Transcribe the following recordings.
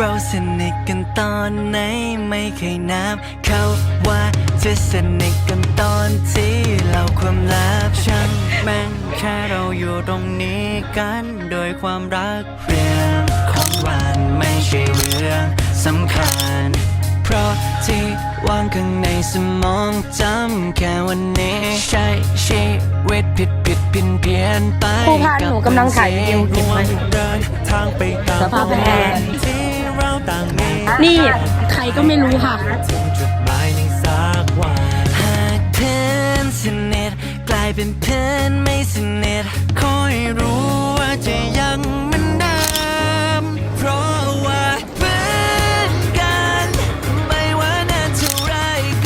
ราสนิทกันตอนไหนไม่เคยนับ เขาว่าจะสนิทกันตอนที่เราความลับช่างแม่งแค่เราอยู่ตรงนี้กันโดยความรักเรื่องของวันไม่ใช่เรื่องสำคัญ เพราะที่วางข้างในสมองจำแค่วันนี้ ใช้ชีวิตผิดผิดเพี้ยนเพี้ยนไปครูพาหนูกำลังถ่ายวิดีโอเก็บไว้ เดินทางไปตามสภาพเป็นไงที่ นี่ใครก็ไม่รู้ค่ะถึงจุดหมายในสักวันหากเพื่อนสนิทกลายเป็นเพื่อนไม่สนิทคอยรู้ว่าจะยังเหมือนเดิมเพราะว่าเพื่อนกัน ไม่ว่านานเท่าไร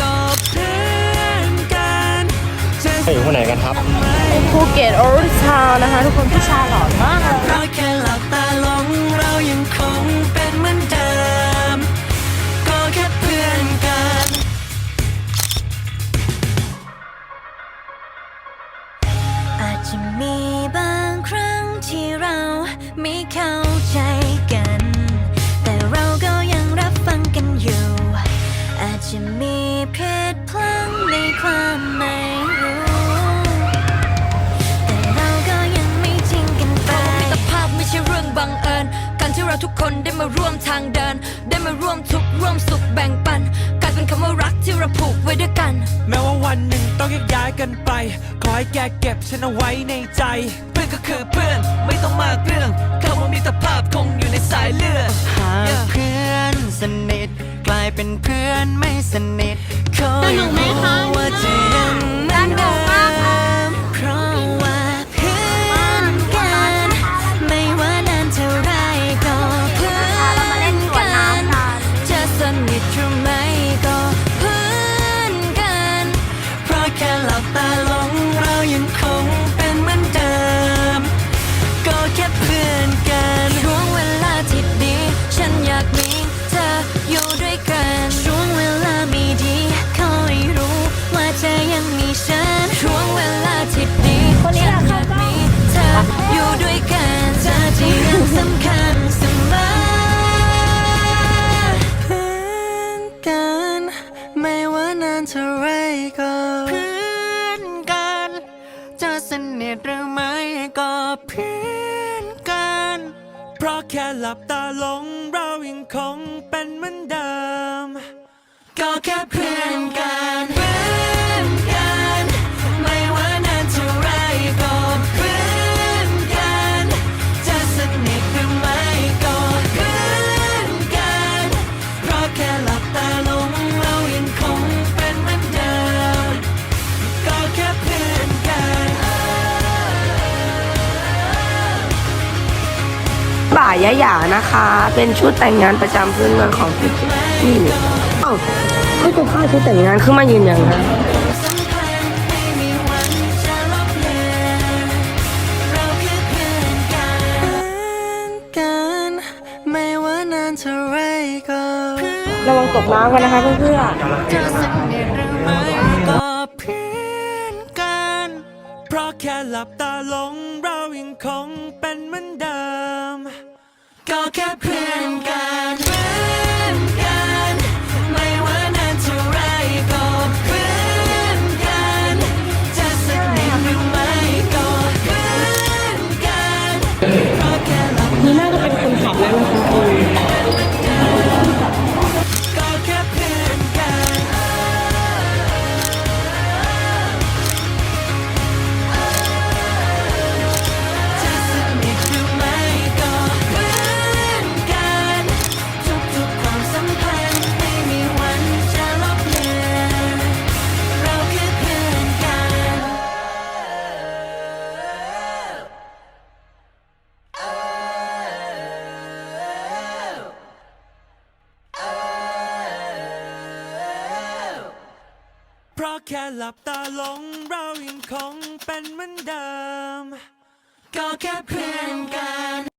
ก็เพื่อนกันจะ ไปอยู่คนไหนกันครับ ภูเก็ตโอเรนทาวนะคะ ทุกคนผู้ชายหล่อมากเลยเพราะแค่หลับตา ไม่เข้าใจกัน แต่เราก็ยังรับฟังกันอยู่ อาจจะมีเพศพลังในความไม่รู้ แต่เราก็ยังไม่ทิ้งกันไปมิตรภาพไม่ใช่เรื่องบังเอิญ การที่เราทุกคนได้มาร่วมทางเดิน ได้มาร่วมทุกข์ร่วมสุขแบ่งปันกลายเป็นคำว่ารักที่เราผูกไว้ด้วยกัน แม้ว่าวันหนึ่งต้องแยกย้ายกันไป ขอให้แกเก็บฉันเอาไว้ในใจ เพื่อนก็คือเพื่อน ม่ต้องมากเรื่องคำว่ามิตรภาพคงอยู่ในสายเลือดหากเพื่อนสนิท กลายเป็นเพื่อนไม่สนิทคอยรู้ว่า จะสนิทหรือไม่ก็เพื่อนกัน เพราะแค่หลับตาลงเรายังคงเป็นเหมือนเดิม ก็แค่เพื่อน บ่ายะหยานะคะ เป็นชุดแต่งงานประจำพื้นเมืองของภูเก็ตนี่เอ้าก็จะผ้าชุดแต่งงานขึ้นมายืนอย่างนั้นสัมพันธ์ไม่มีวันจะระวังตกน้ำกันนะคะเพื่อนจ แค่หลับตาลงเรายังคงเป็นเหมือนเดิม ก็แค่เพื่อนกันเพื่อนกัน ไม่ว่านานเท่าไรก็เพื่อนกัน จะสนิทหรือไม่ก็เพื่อนกันเพราะแค่หลับๆนี่น่าจะเป็น เพราะแค่หลับตาลงเรายังคงเป็นเหมือนเดิม ก็แค่เพื่อนกัน